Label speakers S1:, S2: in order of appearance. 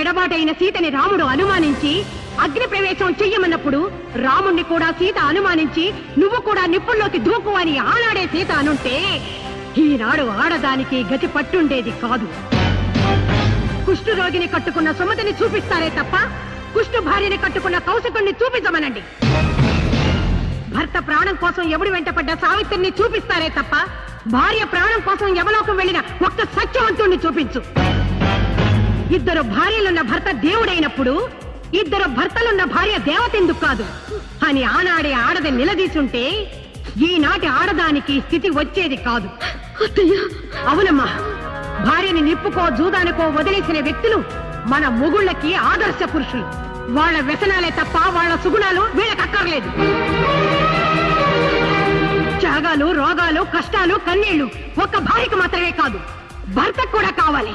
S1: ఎడబాటైన సీతని రాముడు అనుమానించి అగ్ని ప్రవేశం చెయ్యమన్నప్పుడు రాముణ్ణి కూడా సీత అనుమానించి నువ్వు కూడా నిప్పుల్లోకి దూకు అని ఆనాడే సీత అనుంటే ఈనాడు ఆడదానికి గతి పట్టుండేది కాదు. కుష్టు రోగిని కట్టుకున్న సుమతిని చూపిస్తారే తప్ప కుష్టు భార్యని కట్టుకున్న కౌశకుణ్ణి చూపించమనండి భర్త ప్రాణం కోసం ఎవడు వెంటపడ్డ సావిత్రిని చూపిస్తారే తప్ప భార్య ప్రాణం కోసం యమలోకం వెళ్ళిన ఒక్క సత్యవంతుణ్ణి చూపించు. ఇద్దరు భార్యలున్న భర్త దేవుడైనప్పుడు ఇద్దరు భర్తలున్న భార్య దేవతెందుకు కాదు? అని ఆనాడే ఆడది నిలదీసుంటే ఈనాటి ఆడదానికి స్థితి వచ్చేది కాదు. అవునమ్మా భార్యని నిప్పుకో జూదానికో వదిలేసిన వ్యక్తులు మన మొగుళ్ళకి ఆదర్శ పురుషులు. వాళ్ళ వ్యసనాలే తప్ప వాళ్ళ సుగుణాలు వీళ్ళకక్కర్లేదు త్యాగాలు రోగాలు కష్టాలు కన్నీళ్ళు ఒక్క భార్యకు మాత్రమే కాదు భర్తకు కూడా కావాలి.